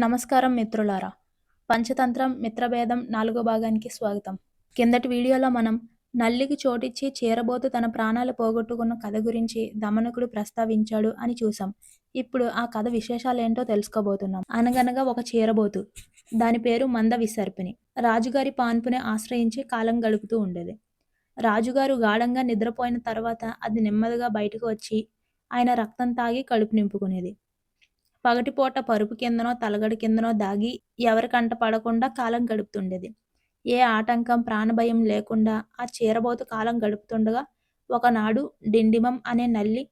నమస్కారం మిత్రులారా. పంచతంత్రం మిత్రభేదం నాలుగో భాగానికి స్వాగతం. కిందటి వీడియోలో మనం నల్లికి చోటిచ్చి చీరబోతు తన ప్రాణాలు పోగొట్టుకున్న కథ గురించి దమనకుడు ప్రస్తావించాడు అని చూసాం ఇప్పుడు ఆ కథ విశేషాలు ఏంటో తెలుసుకోబోతున్నాం. అనగనగా ఒక చీరబోతు. దాని పేరు మంద విసర్పిని రాజుగారి పాన్పుని ఆశ్రయించి కాలం గడుపుతూ ఉండేది. రాజుగారు గాఢంగా నిద్రపోయిన తర్వాత అది నెమ్మదిగా బయటకు వచ్చి ఆయన రక్తం తాగి కడుపు నింపుకునేది. పగటిపూట పరుపు కిందనో తలగడి కిందనో దాగి ఎవరి కంట పడకుండా కాలం గడుపుతుండేది. ఏ ఆటంకం ప్రాణభయం లేకుండా ఆ చీరబోతు కాలం గడుపుతుండగా ఒకనాడు డిండిమం అనే నల్లి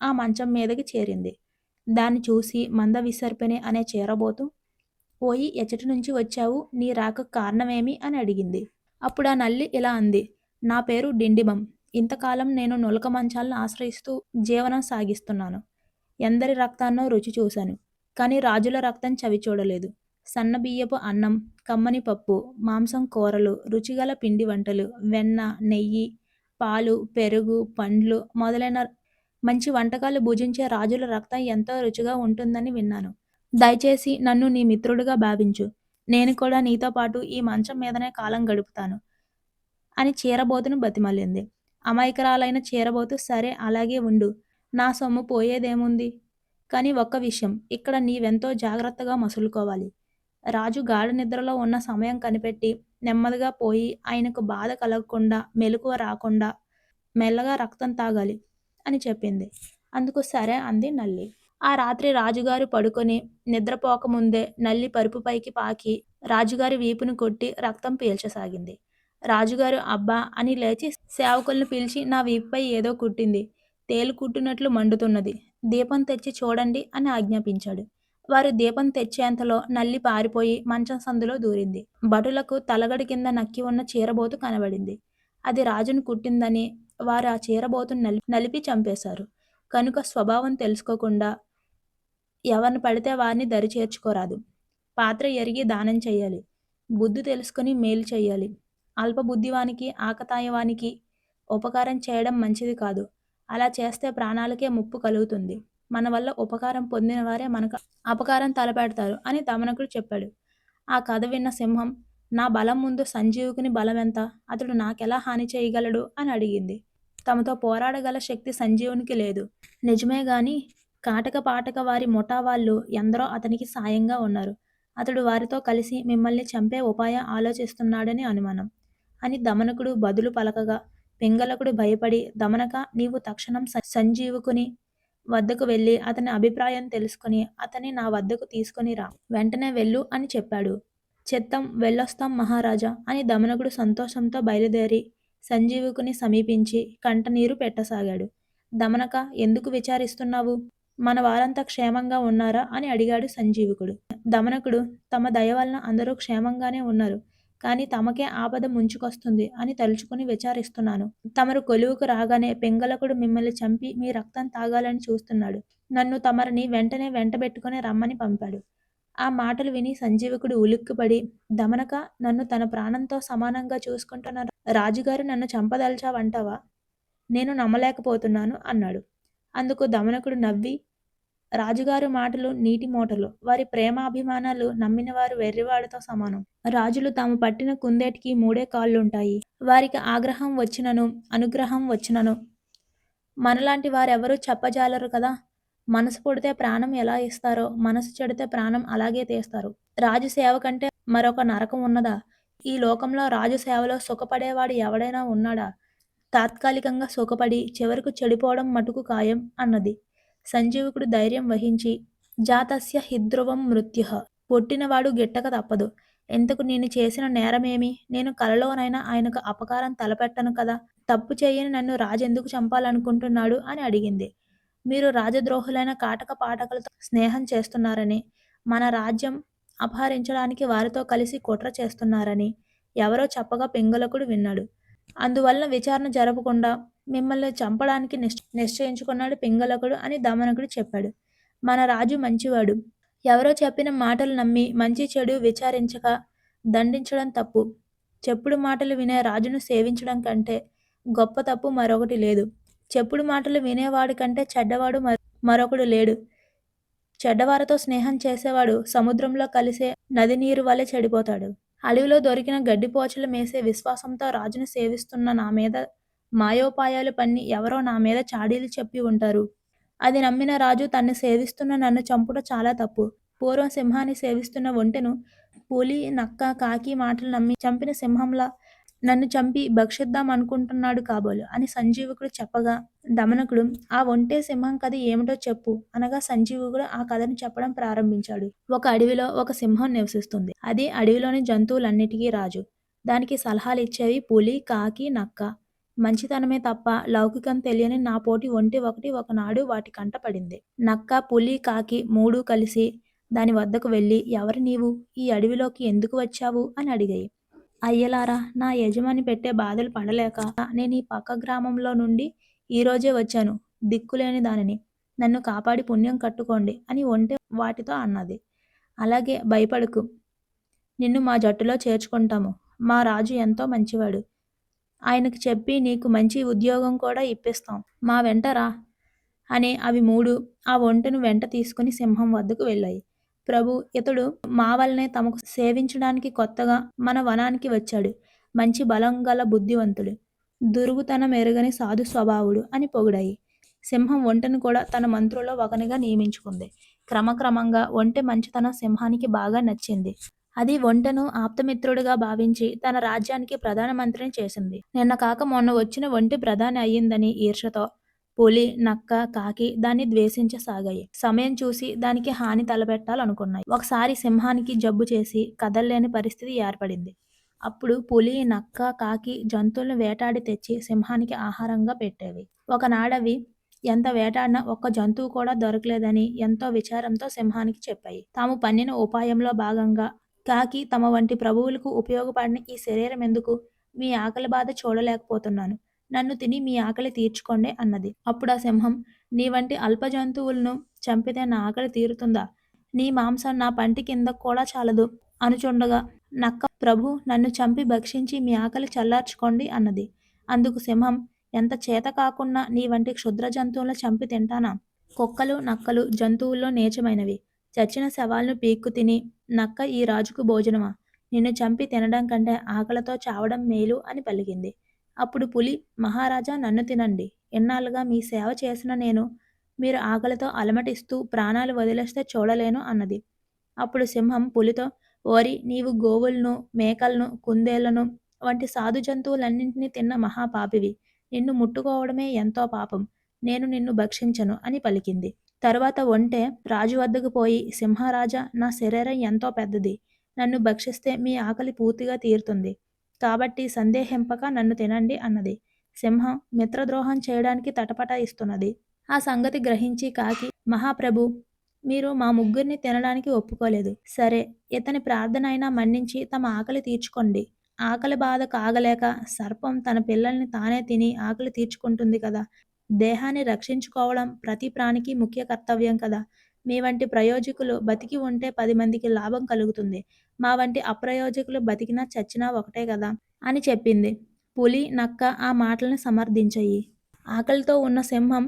ఆ మంచం మీదకి చేరింది. దాన్ని చూసి మంద విసర్పిణి అనే చీరబోతు పోయి ఎచ్చటి నుంచి వచ్చావు? నీ రాక కారణమేమి? అని అడిగింది. అప్పుడు ఆ నల్లి ఇలా అంది నా పేరు డిండిమం. ఇంతకాలం నేను నులక మంచాలను ఆశ్రయిస్తూ జీవనం సాగిస్తున్నాను. ఎందరి రక్తాన్నో రుచి చూశాను కానీ రాజుల రక్తం చవి చూడలేదు. సన్నబియ్యపు అన్నం కమ్మని పప్పు మాంసం కూరలు రుచిగల పిండి వంటలు వెన్న నెయ్యి పాలు పెరుగు పండ్లు మొదలైన మంచి వంటకాలు భుజించే రాజుల రక్తం ఎంతో రుచిగా ఉంటుందని విన్నాను. దయచేసి నన్ను నీ మిత్రుడిగా భావించు. నేను కూడా నీతో పాటు ఈ మంచం మీదనే కాలం గడుపుతాను అని చీరబోతును బతిమల్లింది అమాయకరాలైన చీరబోతు సరే అలాగే ఉండు. నా సొమ్ము పోయేదేముంది? కానీ ఒక్క విషయం ఇక్కడ నీవెంతో జాగ్రత్తగా మసులుకోవాలి. రాజు గాఢ నిద్రలో ఉన్న సమయం కనిపెట్టి నెమ్మదిగా పోయి ఆయనకు బాధ కలగకుండా మెలకువ రాకుండా మెల్లగా రక్తం తాగాలి అని చెప్పింది. అందుకు సరే అంది నల్లి. ఆ రాత్రి రాజుగారు పడుకొని నిద్రపోకముందే నల్లి పరుపుపైకి పాకి రాజుగారి వీపును కొట్టి రక్తం పీల్చసాగింది. రాజుగారు అబ్బా అని లేచి సేవకులను పిలిచి నా వీపుపై ఏదో కుట్టింది. తేలు కుట్టినట్లు మండుతున్నది. దీపం తెచ్చి చూడండి అని ఆజ్ఞాపించాడు. వారు దీపం తెచ్చేంతలో నల్లి పారిపోయి మంచం సందులో దూరింది. భటులకు తలగడి కింద నక్కి ఉన్న చీరబోతు కనబడింది. అది రాజును కుట్టిందని వారు ఆ చీరబోతును నలి నలిపి చంపేశారు. కనుక స్వభావం తెలుసుకోకుండా ఎవరిని పడితే వారిని దరి చేర్చుకోరాదు. పాత్ర ఎరిగి దానం చేయాలి బుద్ధి తెలుసుకుని మేలు చేయాలి అల్పబుద్ధివానికి ఆకతాయవానికి ఉపకారం చేయడం మంచిది కాదు. అలా చేస్తే ప్రాణాలకే ముప్పు కలుగుతుంది. మన వల్ల ఉపకారం పొందిన వారే మనకు అపకారం తలపెడతారు అని దమనకుడు చెప్పాడు. ఆ కథ విన్న సింహం నా బలం ముందు సంజీవుకుని బలం ఎంత? అతడు నాకెలా హాని చేయగలడు? అని అడిగింది. తమతో పోరాడగల శక్తి సంజీవునికి లేదు. నిజమే గాని కాటక పాటక వారి ముఠా వాళ్ళు ఎందరో అతనికి సాయంగా ఉన్నారు. అతడు వారితో కలిసి మిమ్మల్ని చంపే ఉపాయం ఆలోచిస్తున్నాడని అనుమానం. అని దమనకుడు బదులు పలకగా పింగళకుడు భయపడి దమనక నీవు తక్షణం సంజీవుకుని వద్దకు వెళ్ళి అతని అభిప్రాయం తెలుసుకుని అతని నా వద్దకు తీసుకుని రా. వెంటనే వెళ్ళు అని చెప్పాడు. చిత్తం వెళ్ళొస్తాం మహారాజా అని దమనకుడు సంతోషంతో బయలుదేరి సంజీవుకుని సమీపించి కంటనీరు పెట్టసాగాడు. దమనక ఎందుకు విచారిస్తున్నావు? మన వారంతా క్షేమంగా ఉన్నారా అని అడిగాడు సంజీవుకుడు. దమనకుడు తమ దయ వలన అందరూ క్షేమంగానే ఉన్నారు. కానీ తమకే ఆపద ముంచుకొస్తుంది అని తలుచుకుని విచారిస్తున్నాను. తమరు కొలువుకు రాగానే పెంగలకుడు మిమ్మల్ని చంపి మీ రక్తం తాగాలని చూస్తున్నాడు. నన్ను తమరిని వెంటనే వెంటబెట్టుకుని రమ్మని పంపాడు. ఆ మాటలు విని సంజీవకుడు ఉలిక్కుపడి దమనక నన్ను తన ప్రాణంతో సమానంగా చూసుకుంటున్న రాజుగారు నన్ను చంపదల్చావంటావా? నేను నమ్మలేకపోతున్నాను అన్నాడు. అందుకు దమనకుడు నవ్వి రాజుగారు మాటలు నీటి మూటలు. వారి ప్రేమాభిమానాలు నమ్మినవారు వెర్రివాడితో సమానం. రాజులు తాము పట్టిన కుందేటికి మూడే కాళ్ళుంటాయి. వారికి ఆగ్రహం వచ్చినను అనుగ్రహం వచ్చినను. మనలాంటి వారెవరూ చెప్పజాలరు కదా? మనసు పుడితే ప్రాణం ఎలా ఇస్తారో మనసు చెడితే ప్రాణం అలాగే తీస్తారు. రాజు సేవ కంటే మరొక నరకం ఉన్నదా? ఈ లోకంలో రాజు సేవలో సుఖపడేవాడు ఎవడైనా ఉన్నాడా? తాత్కాలికంగా సుఖపడి చివరకు చెడిపోవడం మటుకు ఖాయం అన్నది. సంజీవకుడు ధైర్యం వహించి జాతస్య హిద్రువం మృత్యు. పొట్టినవాడు గిట్టక తప్పదు. ఎంతకు నేను చేసిన నేరమేమి? నేను కలలోనైనా ఆయనకు అపకారం తలపెట్టను కదా. తప్పు చేయని నన్ను రాజెందుకు చంపాలనుకుంటున్నాడు అని అడిగింది. మీరు రాజద్రోహులైన కాటక పాటకులతో స్నేహం చేస్తున్నారని మన రాజ్యం అపహరించడానికి వారితో కలిసి కుట్ర చేస్తున్నారని ఎవరో చెప్పగా పింగళకుడు విన్నాడు. అందువల్ల విచారణ జరపకుండా మిమ్మల్ని చంపడానికి నిశ్చయించుకున్నాడు పింగళకుడు అని దమనకుడు చెప్పాడు. మన రాజు మంచివాడు. ఎవరో చెప్పిన మాటలు నమ్మి మంచి చెడు విచారించక దండించడం తప్పు. చెప్పుడు మాటలు వినే రాజును సేవించడం కంటే గొప్ప తప్పు మరొకటి లేదు. చెప్పుడు మాటలు వినేవాడు కంటే చెడ్డవాడు మరొకడు లేడు. చెడ్డవారితో స్నేహం చేసేవాడు సముద్రంలో కలిసే నది నీరు వలె చెడిపోతాడు. అడవిలో దొరికిన గడ్డిపోచలు మేసే విశ్వాసంతో రాజును సేవిస్తున్న నా మీద మాయోపాయాలు పన్ని ఎవరో నా మీద చాడీలు చెప్పి ఉంటారు. అది నమ్మిన రాజు తన్ను సేవిస్తున్న నన్ను చంపుట చాలా తప్పు. పూర్వం సింహాన్ని సేవిస్తున్న ఒంటెను పులి నక్క కాకి మాటలు నమ్మి చంపిన సింహంలా నన్ను చంపి భక్షిద్దాం అనుకుంటున్నాడు కాబోలు అని సంజీవకుడు చెప్పగా దమనకుడు ఆ ఒంటే సింహం కథ ఏమిటో చెప్పు అనగా సంజీవకుడు ఆ కథను చెప్పడం ప్రారంభించాడు. ఒక అడవిలో ఒక సింహం నివసిస్తుంది. అది అడవిలోని జంతువులన్నిటికీ రాజు. దానికి సలహాలు ఇచ్చేవి పులి కాకి నక్క. మంచితనమే తప్ప లౌకికం తెలియని నా పోటీ ఒంటి ఒకటి ఒకనాడు వాటి కంట పడింది. నక్క పులి కాకి మూడు కలిసి దాని వద్దకు వెళ్ళి ఎవరు నీవు? ఈ అడవిలోకి ఎందుకు వచ్చావు? అని అడిగాయి. అయ్యలారా నా యజమాని పెట్టే బాధలు పడలేక నేను ఈ పక్క గ్రామంలో నుండి ఈరోజే వచ్చాను. దిక్కులేని దానిని. నన్ను కాపాడి పుణ్యం కట్టుకోండి అని ఒంటే వాటితో అన్నది. అలాగే భయపడకు. నిన్ను మా జట్టులో చేర్చుకుంటాము. మా రాజు ఎంతో మంచివాడు. ఆయనకు చెప్పి నీకు మంచి ఉద్యోగం కూడా ఇప్పిస్తాం. మా వెంట రా అని అవి మూడు ఆ ఒంటెను వెంట తీసుకుని సింహం వద్దకు వెళ్ళాయి. ప్రభు ఇతడు మా వల్లనే తమకు సేవించడానికి కొత్తగా మన వనానికి వచ్చాడు. మంచి బలం గల బుద్ధివంతుడు. దురుగుతనం ఎరగని సాధు స్వభావుడు అని పొగిడాయి. సింహం ఒంటెను కూడా తన మంత్రుల్లో ఒకనిగా నియమించుకుంది. క్రమక్రమంగా ఒంటె మంచితనం సింహానికి బాగా నచ్చింది. అది ఒంటను ఆప్తమిత్రుడిగా భావించి తన రాజ్యానికి ప్రధానమంత్రిని చేసింది. నిన్న కాక మొన్న వచ్చిన ఒంటి ప్రధాని అయ్యిందని ఈర్షతో పులి నక్క కాకి దాన్ని ద్వేషించసాగాయి. సమయం చూసి దానికి హాని తలపెట్టాలనుకున్నాయి. ఒకసారి సింహానికి జబ్బు చేసి కదలలేని పరిస్థితి ఏర్పడింది. అప్పుడు పులి నక్క కాకి జంతువులను వేటాడి తెచ్చి సింహానికి ఆహారంగా పెట్టేవి. ఒకనాడవి ఎంత వేటాడినా ఒక్క జంతువు కూడా దొరకలేదని ఎంతో విచారంతో సింహానికి చెప్పాయి. తాము పన్నిన ఉపాయంలో భాగంగా కాకి తమ వంటి ప్రభువులకు ఉపయోగపడిన ఈ శరీరం ఎందుకు? మీ ఆకలి బాధ చూడలేకపోతున్నాను. నన్ను తిని మీ ఆకలి తీర్చుకోండి అన్నది. అప్పుడు ఆ సింహం నీ వంటి అల్ప జంతువులను చంపితే నా ఆకలి తీరుతుందా? నీ మాంసం నా పంటి కింద కూడా చాలదు. అనుచుండగా నక్క ప్రభు నన్ను చంపి భక్షించి మీ ఆకలి చల్లార్చుకోండి అన్నది. అందుకు సింహం ఎంత చేత కాకున్నా నీ వంటి క్షుద్ర జంతువులను చంపి తింటానా? కుక్కలు నక్కలు జంతువుల్లో నీచమైనవి. చచ్చిన శవాలను పీక్కు తిని నక్క ఈ రాజుకు భోజనమా? నిన్ను చంపి తినడం కంటే ఆకలితో చావడం మేలు అని పలికింది. అప్పుడు పులి మహారాజా నన్ను తినండి. ఎన్నాళ్ళుగా మీ సేవ చేసిన నేను మీరు ఆకలితో అలమటిస్తూ ప్రాణాలు వదిలేస్తే చూడలేను అన్నది. అప్పుడు సింహం పులితో ఓరి నీవు గోవులను మేకలను కుందేళ్ళను వంటి సాధు జంతువులన్నింటినీ తిన్న మహాపాపివి. నిన్ను ముట్టుకోవడమే ఎంతో పాపం. నేను నిన్ను భక్షించను అని పలికింది. తరువాత ఒంటె రాజు వద్దకు పోయి సింహరాజా నా శరీరం ఎంతో పెద్దది. నన్ను భక్షిస్తే మీ ఆకలి పూర్తిగా తీరుతుంది. కాబట్టి సందేహింపక నన్ను తినండి అన్నది. సింహం మిత్రద్రోహం చేయడానికి తటపట ఇస్తున్నది. ఆ సంగతి గ్రహించి కాకి మహాప్రభు మీరు మా ముగ్గురిని తినడానికి ఒప్పుకోలేదు. సరే ఇతని ప్రార్థన అయినా మన్నించి తమ ఆకలి తీర్చుకోండి. ఆకలి బాధ కాగలేక సర్పం తన పిల్లల్ని తానే తిని ఆకలి తీర్చుకుంటుంది కదా. దేహాన్ని రక్షించుకోవడం ప్రతి ప్రాణికి ముఖ్య కర్తవ్యం కదా. మీ వంటి ప్రయోజకులు బతికి ఉంటే పది మందికి లాభం కలుగుతుంది. మా వంటి అప్రయోజకులు బతికినా చచ్చినా ఒకటే కదా అని చెప్పింది. పులి నక్క ఆ మాటలను సమర్థించాయి. ఆకలితో ఉన్న సింహం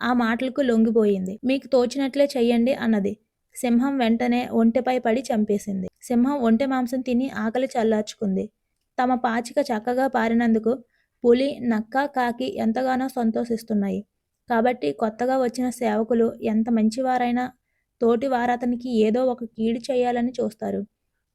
ఆ మాటలకు లొంగిపోయింది. మీకు తోచినట్లే చెయ్యండి అన్నది. సింహం వెంటనే ఒంటెపై పడి చంపేసింది. సింహం ఒంటె మాంసం తిని ఆకలి చల్లార్చుకుంది. తమ పాచిక చక్కగా పారినందుకు పులి నక్క కాకి ఎంతగానో సంతోషిస్తున్నాయి. కాబట్టి కొత్తగా వచ్చిన సేవకులు ఎంత మంచివారైనా తోటి వారతనికి ఏదో ఒక కీడు చేయాలని చూస్తారు.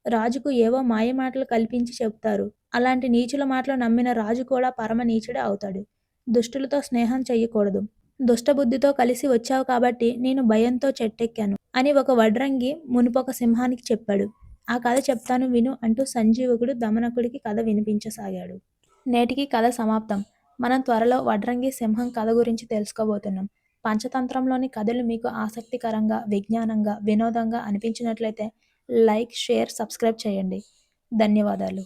రాజుకు ఏవో మాయ మాటలు కల్పించి చెప్తారు అలాంటి నీచుల మాటలు నమ్మిన రాజు కూడా పరమ నీచుడే అవుతాడు. దుష్టులతో స్నేహం చెయ్యకూడదు. దుష్టబుద్ధితో కలిసి వచ్చావు కాబట్టి నేను భయంతో చెట్టెక్కాను అని ఒక వడ్రంగి మునుపొక సింహానికి చెప్పాడు. ఆ కథ చెప్తాను విను అంటూ సంజీవకుడు దమనకుడికి కథ వినిపించసాగాడు. నేటికి కథ సమాప్తం. మనం త్వరలో వడ్రంగి సింహం కథ గురించి తెలుసుకోబోతున్నాం. పంచతంత్రంలోని కథలు మీకు ఆసక్తికరంగా విజ్ఞానంగా వినోదంగా అనిపించినట్లయితే లైక్ షేర్ సబ్స్క్రైబ్ చేయండి. ధన్యవాదాలు.